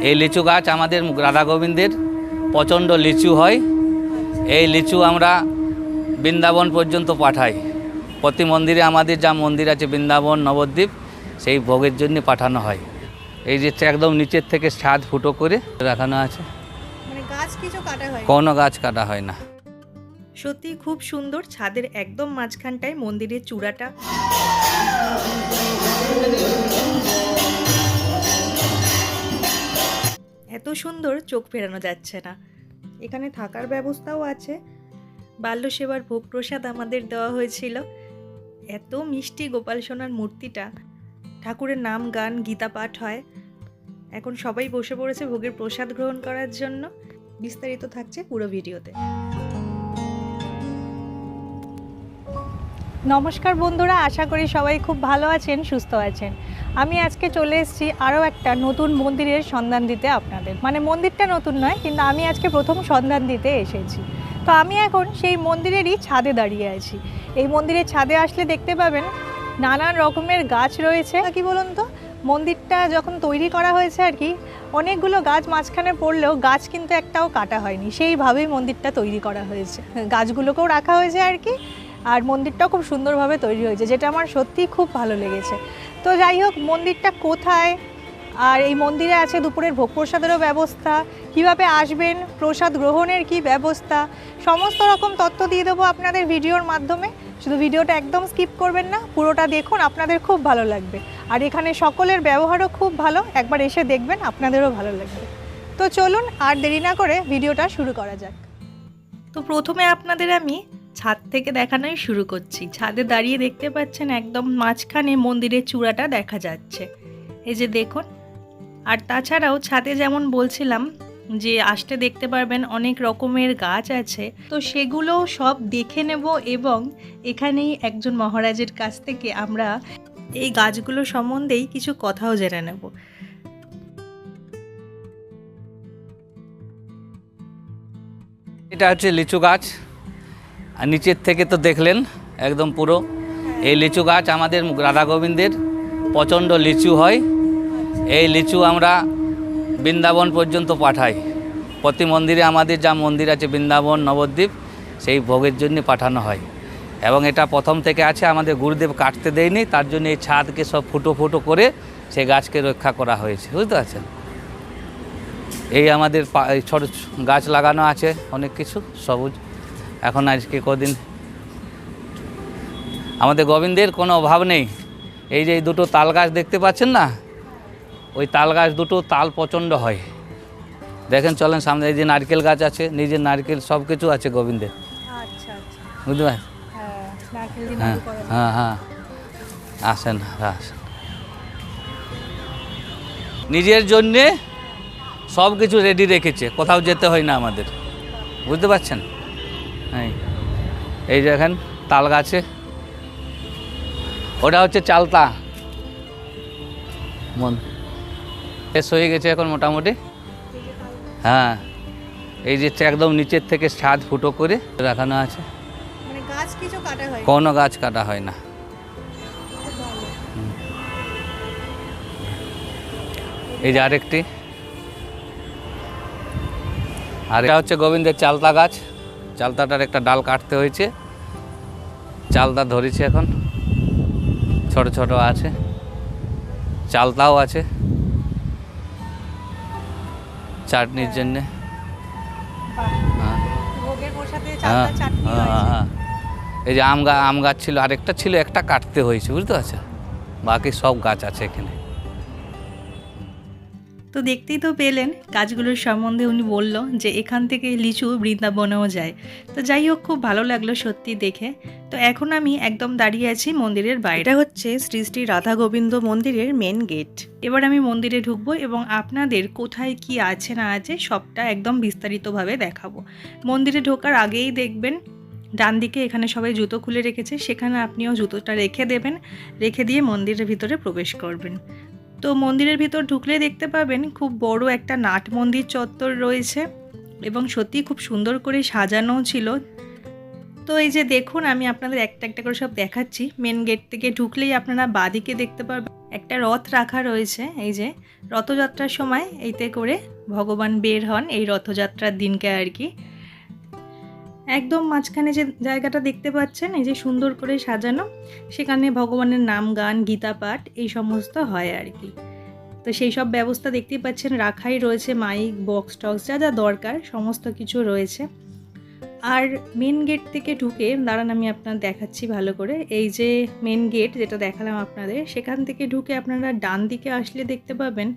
এই লিচু গাছ আমাদের রাধা গোবিন্দের প্রচণ্ড লিচু হয়। এই লিচু আমরা বৃন্দাবন পর্যন্ত পাঠাই। প্রতি মন্দিরে আমাদের যা মন্দির আছে বৃন্দাবন নবদ্বীপ সেই ভোগের জন্য পাঠানো হয়। এই যে একদম নিচের থেকে ছাদ ফুটো করে রাখানো আছে। মানে গাছ কিছু কাটা কোনো গাছ কাটা হয় না। সত্যি খুব সুন্দর ছাদের একদম মাঝখানটায় মন্দিরের চূড়াটা। সুন্দর চোখ ফেরানো যাচ্ছে না। এখানে থাকার ব্যবস্থাও আছে। বাল্য সেবার ভোগ প্রসাদ আমাদের দেওয়া হয়েছিল। এত মিষ্টি গোপাল সোনার মূর্তিটা। ঠাকুরের নাম, গান, গীতা পাঠ হয়। এখন সবাই বসে পড়েছে ভোগের প্রসাদ গ্রহণ করার জন্য। বিস্তারিত থাকছে পুরো ভিডিওতে। নমস্কার বন্ধুরা, আশা করি সবাই খুব ভালো আছেন, সুস্থ আছেন। আমি আজকে চলে এসেছি আরও একটা নতুন মন্দিরের সন্ধান দিতে আপনাদের। মানে মন্দিরটা নতুন নয় কিন্তু আমি আজকে প্রথম সন্ধান দিতে এসেছি। তো আমি এখন সেই মন্দিরেরই ছাদে দাঁড়িয়ে আছি। এই মন্দিরের ছাদে আসলে দেখতে পাবেন নানান রকমের গাছ রয়েছে। কি বলুন তো? মন্দিরটা যখন তৈরি করা হয়েছে আর কি অনেকগুলো গাছ মাঝখানে পড়লেও গাছ কিন্তু একটাও কাটা হয়নি। সেইভাবেই মন্দিরটা তৈরি করা হয়েছে। গাছগুলোকেও রাখা হয়েছে আর কি আর মন্দিরটাও খুব সুন্দরভাবে তৈরি হয়েছে যেটা আমার সত্যিই খুব ভালো লেগেছে। তো যাই হোক, মন্দিরটা কোথায়? আর এই মন্দিরে আছে দুপুরের ভোগ প্রসাদেরও ব্যবস্থা। কীভাবে আসবেন? প্রসাদ গ্রহণের কি ব্যবস্থা? সমস্ত রকম তথ্য দিয়ে দেবো আপনাদের ভিডিওর মাধ্যমে। শুধু ভিডিওটা একদম স্কিপ করবেন না, পুরোটা দেখুন, আপনাদের খুব ভালো লাগবে। আর এখানে সকলের ব্যবহারও খুব ভালো, একবার এসে দেখবেন, আপনাদেরও ভালো লাগবে। তো চলুন, আর দেরি না করে ভিডিওটা শুরু করা যাক। তো প্রথমে আপনাদের আমি ছাদ থেকে দেখানোই শুরু করছি। ছাদে দাঁড়িয়ে দেখতে পাচ্ছেন একদম মাঝখানে মন্দিরের চূড়াটা দেখা যাচ্ছে। এই যে দেখুন। আর তাছাড়াও ছাদে যেমন বলছিলাম যে, আসতে দেখতে পারবেন অনেক রকমের গাছ আছে। তো সেগুলো সব দেখে নেব এবং এখানেই একজন মহারাজের কাছ থেকে আমরা এই গাছগুলো সম্বন্ধেই কিছু কথাও জেনে নেব। এটা হচ্ছে লিচু গাছ। আর নিচের থেকে তো দেখলেন একদম পুরো। এই লিচু গাছ আমাদের রাধা গোবিন্দের প্রচণ্ড লিচু হয়। এই লিচু আমরা বৃন্দাবন পর্যন্ত পাঠাই। প্রতি মন্দিরে আমাদের যা মন্দির আছে বৃন্দাবন, নবদ্বীপ, সেই ভোগের জন্য পাঠানো হয়। এবং এটা প্রথম থেকে আছে, আমাদের গুরুদেব কাটতে দেয়নি, তার জন্য এই ছাদকে সব ফুটো ফুটো করে সেই গাছকে রক্ষা করা হয়েছে। বুঝতে পারছেন? এই আমাদের ছোট গাছ লাগানো আছে, অনেক কিছু, সবুজ। এখন আজকে কদিন? আমাদের গোবিন্দের কোনো অভাব নেই। এই যে দুটো তাল গাছ দেখতে পাচ্ছেন না? ওই তাল গাছ দুটো তাল প্রচণ্ড হয়। দেখেন চলেন সামনে এই যে নারকেল গাছ আছে নিজের নারকেল সব কিছু আছে গোবিন্দের। আচ্ছা আচ্ছা। বুঝতে পারছেন? হ্যাঁ হ্যাঁ। হ্যাঁ হ্যাঁ। আসেন আসেন। নিজের জন্যে সব কিছু রেডি রেখেছে কোথাও যেতে হয় না আমাদের। বুঝতে পারছেন? হ্যাঁ এই দেখেন তাল গাছে। ওটা হচ্ছে চালতা। মন। শেষ হয়ে গেছে এখন মোটামুটি। হ্যাঁ এই যে একদম নিচের থেকে ছাদ ফুটো করে রাখানো আছে। মানে কোনো গাছ কাটা হয় না। এই যে আরেকটি। আর এটা হচ্ছে গোবিন্দের চালতা গাছ। চালতাটার একটা ডাল কাটতে হয়েছে। চালতা ধরেছে এখন। ছোট ছোট আছে। চালতাও আছে। চাটনির জন্যে। হ্যাঁ। হ্যাঁ। হ্যাঁ। এই যে আম গাছ আম গাছ ছিল আরেকটা ছিল একটা কাটতে হয়েছে বুঝতে পারছ বাকি সব গাছ আছে এখানে। তো দেখতেই তো পেলেন গাছগুলোর সম্বন্ধে উনি বলল যে এখান থেকে লিচু বৃন্দাবনেও যায়। তো যাই হোক খুব ভালো লাগল সত্যি দেখে। তো এখন আমি একদম দাঁড়িয়ে আছি মন্দিরের বাইরে। হচ্ছে শ্রী শ্রী রাধা গোবিন্দ মন্দিরের মেন গেট এবার আমি মন্দিরে ঢুকবো এবং আপনাদের কোথায় কি আছে না আছে সবটা একদম বিস্তারিতভাবে দেখাবো। মন্দিরে ঢোকার আগেই দেখবেন ডান দিকে এখানে সবাই জুতো খুলে রেখেছে সেখানে আপনিও জুতোটা রেখে দেবেন রেখে দিয়ে মন্দিরের ভিতরে প্রবেশ করবেন। তো মন্দিরের ভিতর ঢুকলে দেখতে পাবেন খুব বড় একটা নাট মন্দির চত্বর রয়েছে এবং সত্যি খুব সুন্দর করে সাজানো ছিল। তো এই যে দেখুন, আমি আপনাদের একটা একটা করে সব দেখাচ্ছি। মেন গেট থেকে ঢুকলেই আপনারা বাদিকে দেখতে পারবেন। একটা রথ রাখা রয়েছে, এই যে রথযাত্রার সময় এইতে করে ভগবান বের হন এই রথযাত্রার দিনকে আর কি। একদম মাঝখানে যে জায়গাটা দেখতে পাচ্ছেন, এই যে সুন্দর করে সাজানো, সেখানে ভগবানের নাম, গান, গীতা, পাঠ, এই সমস্ত হয় আর কি। তো সেই সব ব্যবস্থা দেখতেই পাচ্ছেন, রাখাই রয়েছে মাইক, বক্স, টক্স, যা যা দরকার, সমস্ত কিছু রয়েছে। আর মেন গেট থেকে ঢুকে, দাঁড়ান আমি আপনার দেখাচ্ছি ভালো করে, এই যে মেন গেট যেটা দেখালাম আপনাদের, সেখান থেকে ঢুকে আপনারা ডান দিকে আসলে দেখতে পাবেন,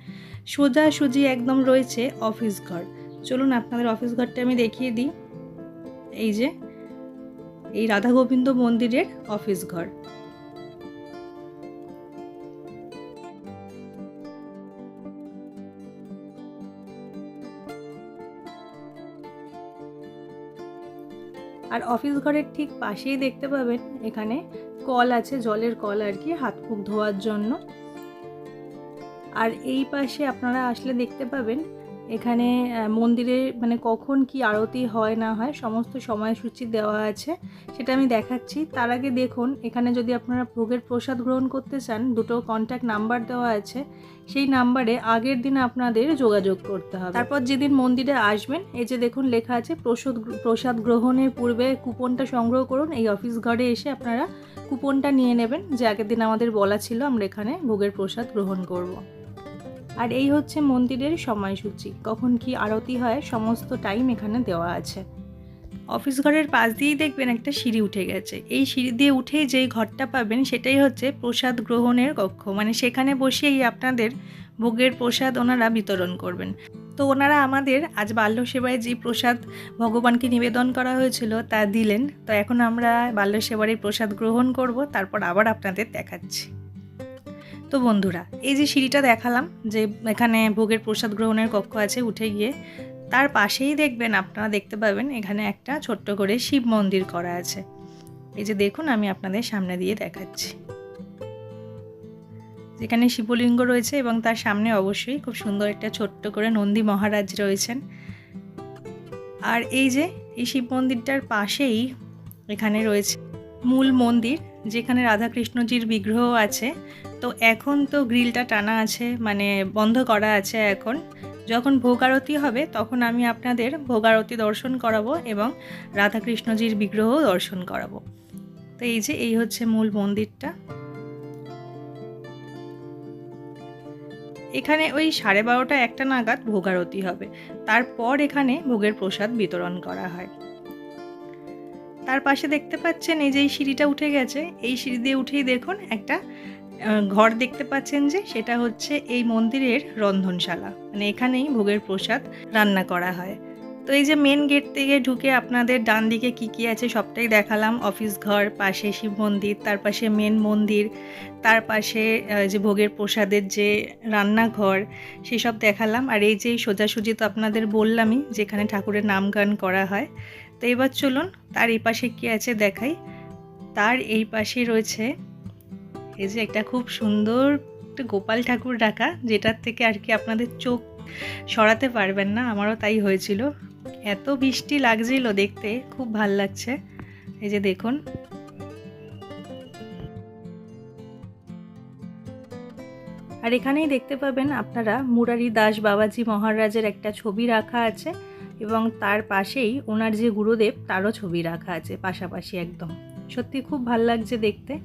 সোজাসুজি একদম রয়েছে অফিস ঘর। চলুন আপনাদের অফিস ঘরটা আমি দেখিয়ে দিই। এই যে, এই রাধা গোবিন্দ মন্দিরের অফিস ঘর। আর অফিস ঘরের ঠিক পাশেই দেখতে পাবেন, এখানে কল আছে, জলের কল আর কি, হাত মুখ ধোয়ার জন্য। আর এই পাশে আপনারা আসলে দেখতে পাবেন এখানে মন্দিরে মানে কখন কি আরতি হয় না হয় সমস্ত সময়সূচি দেওয়া আছে, সেটা আমি দেখাচ্ছি। তার আগে দেখুন, এখানে যদি আপনারা ভোগের প্রসাদ গ্রহণ করতে চান, দুটো কন্ট্যাক্ট নাম্বার দেওয়া আছে। সেই নাম্বারে আগের দিন আপনাদের যোগাযোগ করতে হবে। তারপর যেদিন মন্দিরে আসবেন, এই যে দেখুন লেখা আছে, প্রসাদ প্রসাদ গ্রহণের পূর্বে কুপনটা সংগ্রহ করুন। এই অফিস ঘরে এসে আপনারা কুপনটা নিয়ে নেবেন। যে আগের দিন আমাদের বলা ছিল, আমরা এখানে ভোগের প্রসাদ গ্রহণ করব। আর এই হচ্ছে মন্দিরের সময়সূচি। কখন কি আরতি হয়, সমস্ত টাইম এখানে দেওয়া আছে। অফিস ঘরের পাশ দিয়েই দেখবেন একটা সিঁড়ি উঠে গেছে। এই সিঁড়ি দিয়ে উঠেই যেই ঘরটা পাবেন, সেটাই হচ্ছে প্রসাদ গ্রহণের কক্ষ। মানে সেখানে বসেই আপনাদের ভোগের প্রসাদ ওনারা বিতরণ করবেন। তো ওনারা আমাদের আজ বাল্য সেবায় যে প্রসাদ ভগবানকে নিবেদন করা হয়েছিল, তা দিলেন। তো এখন আমরা বাল্য সেবার এই প্রসাদ গ্রহণ করব, তারপর আবার আপনাদের দেখাচ্ছি। তো বন্ধুরা, এই যে সিঁড়িটা দেখালাম যে এখানে ভোগের প্রসাদ গ্রহণের কক্ষ আছে উঠে গিয়ে, তার পাশেই দেখবেন আপনারা দেখতে পাবেন এখানে একটা ছোট্ট করে শিব মন্দির করা আছে। এই যে দেখুন, আমি আপনাদের সামনে দিয়ে দেখাচ্ছি। যেখানে শিবলিঙ্গ রয়েছে এবং তার সামনে অবশ্যই খুব সুন্দর একটা ছোট্ট করে নন্দী মহারাজ রয়েছেন। আর এই যে, এই শিব মন্দিরটার পাশেই এখানে রয়েছে মূল মন্দির, যেখানে রাধাকৃষ্ণজির বিগ্রহ আছে। তো এখন তো গ্রিলটা টানা আছে মানে বন্ধ করা আছে এখন। যখন ভোগ আরতি হবে, তখন আমি আপনাদের ভোগ আরতি দর্শন করাবো এবং রাধাকৃষ্ণজির বিগ্রহ দর্শন করাবো। তো এই যে, এই হচ্ছে মূল মন্দিরটা। এখানে ওই সাড়ে বারোটা একটা নাগাদ ভোগ আরতি হবে। তারপর এখানে ভোগের প্রসাদ বিতরণ করা হয়। তার পাশে দেখতে পাচ্ছেন, এই যে এই সিঁড়িটা উঠে গেছে, এই সিঁড়ি দিয়ে উঠেই দেখুন একটা ঘর দেখতে পাচ্ছেন যে সেটা হচ্ছে এই মন্দিরের রন্ধনশালা। মানে এখানেই ভোগের প্রসাদ রান্না করা হয়। তো এই যে মেন গেট থেকে ঢুকে আপনাদের ডান দিকে কি কি আছে সবটাই দেখালাম। অফিস ঘর, পাশে শিব মন্দির, তার পাশে মেন মন্দির, তার পাশে যে ভোগের প্রসাদের যে রান্নাঘর, সেসব দেখালাম। আর এই যে সোজাসুজি তো আপনাদের বললামই যেখানে ঠাকুরের নাম গান করা হয়। তো এবার চলুন, তার এই পাশে কি আছে দেখাই। তার এই পাশে রয়েছে এই যে একটা খুব সুন্দর একটা গোপাল ঠাকুর ডাকা, যেটার থেকে আর কি আপনাদের চোখ সরাতে পারবেন না, আমারও তাই হয়েছিল। এত বৃষ্টি লাগছিল দেখতে, খুব ভালো লাগছে। এই যে দেখুন। আর এখানেই দেখতে পাবেন আপনারা মুরারি দাস বাবাজি মহারাজের একটা ছবি রাখা আছে, এবং তার পাশেই ওনার যে গুরুদেব, তারও ছবি রাখা আছে, পাশাপাশি একদম। সত্যি খুব ভালো লাগছে দেখতে।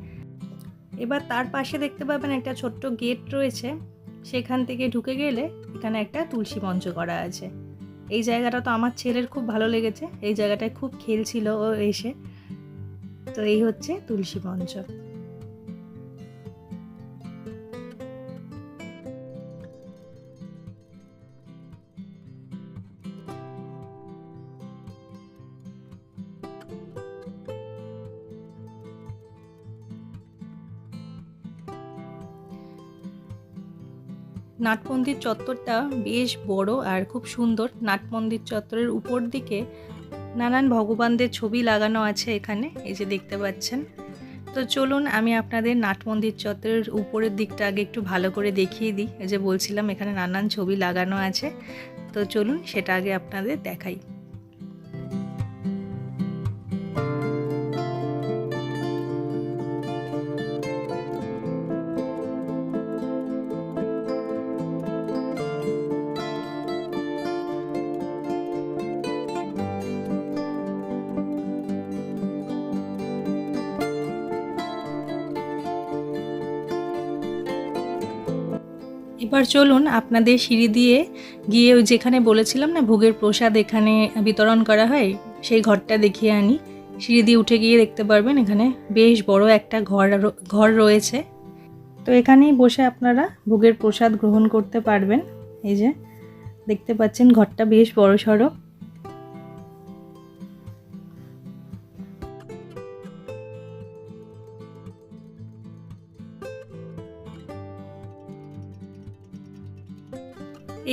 এবার তার পাশে দেখতে পাবেন একটা ছোট্ট গেট রয়েছে। সেখান থেকে ঢুকে গেলে এখানে একটা তুলসী মঞ্চ করা আছে। এই জায়গাটা তো আমার ছেলের খুব ভালো লেগেছে। এই জায়গাটায় খুব খেলছিল ও এসে। তো এই হচ্ছে তুলসী মঞ্চ। নাট মন্দির চত্বরটা বেশ বড় আর খুব সুন্দর। নাট মন্দির চত্বরের উপর দিকে নানান ভগবানদের ছবি লাগানো আছে এখানে, এই যে দেখতে পাচ্ছেন। তো চলুন আমি আপনাদের নাট মন্দির চত্বরের উপরের দিকটা আগে একটু ভালো করে দেখিয়ে দিই। এই যে বলছিলাম এখানে নানান ছবি লাগানো আছে। তো চলুন সেটা আগে আপনাদের দেখাই। এবার চলুন আপনাদের সিঁড়ি দিয়ে গিয়ে ওই যেখানে বলেছিলাম না, ভোগের প্রসাদ এখানে বিতরণ করা হয়, সেই ঘরটা দেখিয়ে আনি। সিঁড়ি দিয়ে উঠে গিয়ে দেখতে পারবেন এখানে বেশ বড় একটা ঘর ঘর রয়েছে। তো এখানেই বসে আপনারা ভোগের প্রসাদ গ্রহণ করতে পারবেন। এই যে দেখতে পাচ্ছেন ঘরটা বেশ বড় সড়ো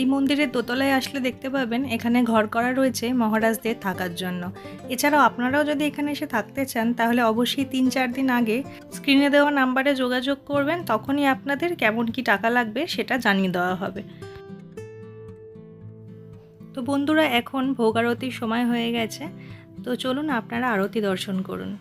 এই মন্দিরের দোতলায় আসলে দেখতে পাবেন এখানে ঘর করা রয়েছে মহারাজদের থাকার জন্য। এছাড়াও আপনারাও যদি এখানে এসে থাকতে চান, তাহলে অবশ্যই তিন চার দিন আগে স্ক্রিনে দেওয়া নাম্বারে যোগাযোগ করবেন, তখনই আপনাদের কেমন কি টাকা লাগবে সেটা জানিয়ে দেওয়া হবে। তো বন্ধুরা, এখন ভোগ আরতির সময় হয়ে গেছে। তো চলুন আপনারা আরতি দর্শন করুন।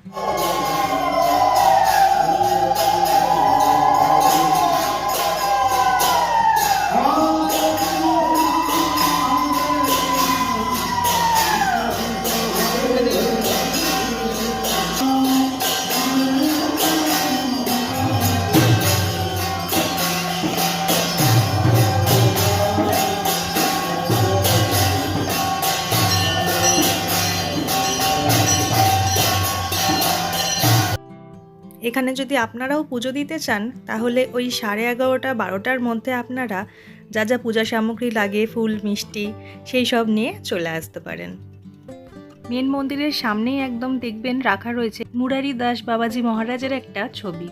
এখানে যদি আপনারাও পুজো দিতে চান, তাহলে ওই সাড়ে এগারোটা, বারোটার মধ্যে আপনারা যা যা পূজা সামগ্রী লাগে, ফুল, মিষ্টি, সেই সব নিয়ে চলে আসতে পারেন। মেন মন্দিরের সামনেই একদম দেখবেন রাখা রয়েছে মুরারি দাস বাবাজি মহারাজের একটা ছবি।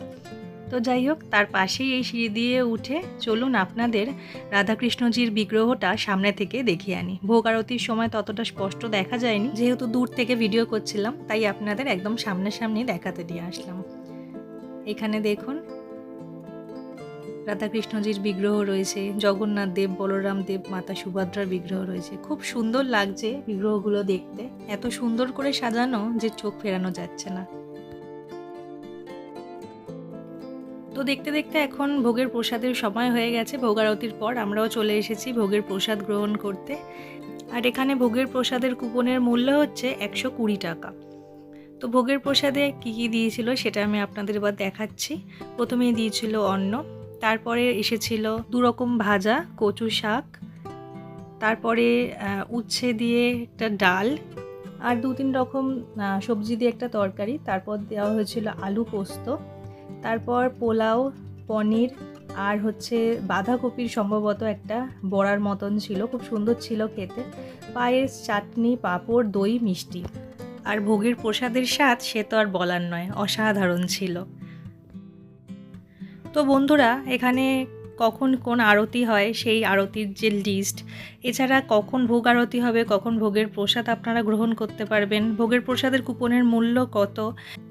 তো যাই হোক, তার পাশেই এই সিঁড়ি দিয়ে উঠে চলুন আপনাদের রাধাকৃষ্ণজির বিগ্রহটা সামনে থেকে দেখিয়ে আনি। ভোগ আরতির সময় ততটা স্পষ্ট দেখা যায়নি, যেহেতু দূর থেকে ভিডিও করছিলাম, তাই আপনাদের একদম সামনাসামনি দেখাতে দিয়ে আসলাম। এখানে দেখুন। রাধাকৃষ্ণজির বিগ্রহ রয়েছে, জগন্নাথ দেব, বলরাম দেব, মাতা সুভদ্রার বিগ্রহ রয়েছে। খুব সুন্দর লাগছে বিগ্রহগুলো দেখতে। এত সুন্দর করে সাজানো যে চোখ ফেরানো যাচ্ছে না। তো দেখতে দেখতে এখন ভোগের প্রসাদের সময় হয়ে গেছে। ভোগারতির পর আমরাও চলে এসেছি ভোগের প্রসাদ গ্রহণ করতে। আর এখানে ভোগের প্রসাদের কুপনের মূল্য হচ্ছে একশো কুড়ি টাকা। তো ভোগের প্রসাদে কী কী দিয়েছিল সেটা আমি আপনাদের এবার দেখাচ্ছি। প্রথমেই দিয়েছিল অন্ন, তারপরে এসেছিল দু রকম ভাজা, কচু শাক, তারপরে উচ্ছে দিয়ে একটা ডাল আর দু তিন রকম সবজি দিয়ে একটা তরকারি, তারপর দেওয়া হয়েছিল আলু পোস্ত, তারপর পোলাও, পনির আর হচ্ছে বাঁধাকপির সম্ভবত একটা বড়ার মতন ছিল, খুব সুন্দর ছিল খেতে। পায়েস, চাটনি, পাঁপড়, দই, মিষ্টি। আর ভোগের প্রসাদের স্বাদ সে তো আর বলার নয়, অসাধারণ ছিল। তো বন্ধুরা, এখানে কখন কোন আরতি হয় সেই আরতির যে লিস্ট এছাড়া কখন ভোগ আরতি হবে, কখন ভোগের প্রসাদ আপনারা গ্রহণ করতে পারবেন, ভোগের প্রসাদের কুপনের মূল্য কত,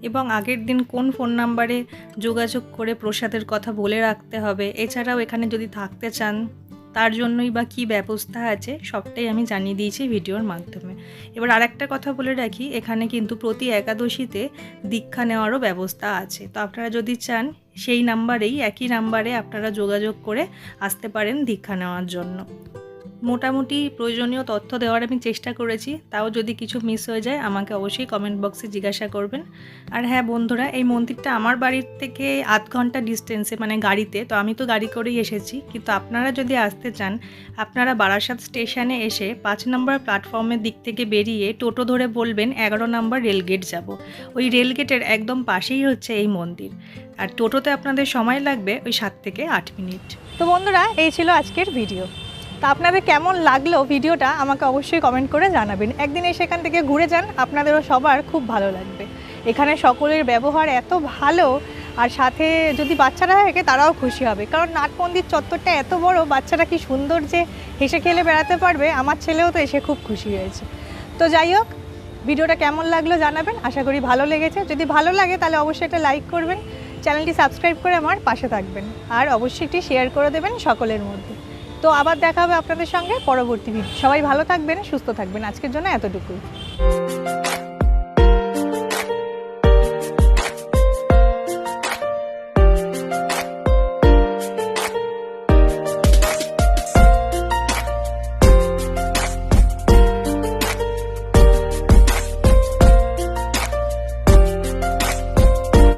এবং আগের দিন কোন ফোন নাম্বারে যোগাযোগ করে প্রসাদের কথা বলে রাখতে হবে, এছাড়াও এখানে যদি থাকতে চান তার জন্যই বা কী ব্যবস্থা আছে, সবটাই আমি জানিয়ে দিয়েছি ভিডিওর মাধ্যমে। এবার আরেকটা কথা বলে রাখি, এখানে কিন্তু প্রতি একাদশীতে দীক্ষা নেওয়ারও ব্যবস্থা আছে। তো আপনারা যদি চান, সেই নাম্বারেই, একই নাম্বারে আপনারা যোগাযোগ করে আসতে পারেন দীক্ষা নেওয়ার জন্য। মোটামুটি প্রয়োজনীয় তথ্য দেওয়ার আমি চেষ্টা করেছি, তাও যদি কিছু মিস হয়ে যায়, আমাকে অবশ্যই কমেন্ট বক্সে জিজ্ঞাসা করবেন। আর হ্যাঁ বন্ধুরা, এই মন্দিরটা আমার বাড়ির থেকে আধ ঘণ্টা ডিস্টেন্সে মানে গাড়িতে, তো আমি তো গাড়ি করেই এসেছি। কিন্তু আপনারা যদি আসতে চান, আপনারা বারাসাত স্টেশনে এসে পাঁচ নম্বর প্ল্যাটফর্মের দিক থেকে বেরিয়ে টোটো ধরে বলবেন, এগারো নম্বর রেলগেট যাব। ওই রেলগেটের একদম পাশেই হচ্ছে এই মন্দির। আর টোটোতে আপনাদের সময় লাগবে ওই সাত থেকে আট মিনিট। তো বন্ধুরা, এই ছিল আজকের ভিডিও তা আপনাদের কেমন লাগল ভিডিওটা আমাকে অবশ্যই কমেন্ট করে জানাবেন। একদিন এসে এখান থেকে ঘুরে যান, আপনাদেরও সবার খুব ভালো লাগবে। এখানে সকলের ব্যবহার এত ভালো, আর সাথে যদি বাচ্চারা থাকে তারাও খুশি হবে। কারণ নাট মন্দির চত্বরটা এত বড়, বাচ্চারা কি সুন্দর যে হেসে খেলে বেড়াতে পারবে, আমার ছেলেও তো এসে খুব খুশি হয়েছে। তো যাই হোক, ভিডিওটা কেমন লাগল জানাবেন, আশা করি ভালো লেগেছে। যদি ভালো লাগে তাহলে অবশ্যই একটা লাইক করবেন, চ্যানেলটি সাবস্ক্রাইব করে আমার পাশে থাকবেন। আর অবশ্যই একটি শেয়ার করে দেবেন সকলের মধ্যে। তো আবার দেখা হবে আপনাদের সঙ্গে পরবর্তী ভিডিও সবাই ভালো থাকবেন, সুস্থ থাকবেন। আজকের জন্য এতটুকুই।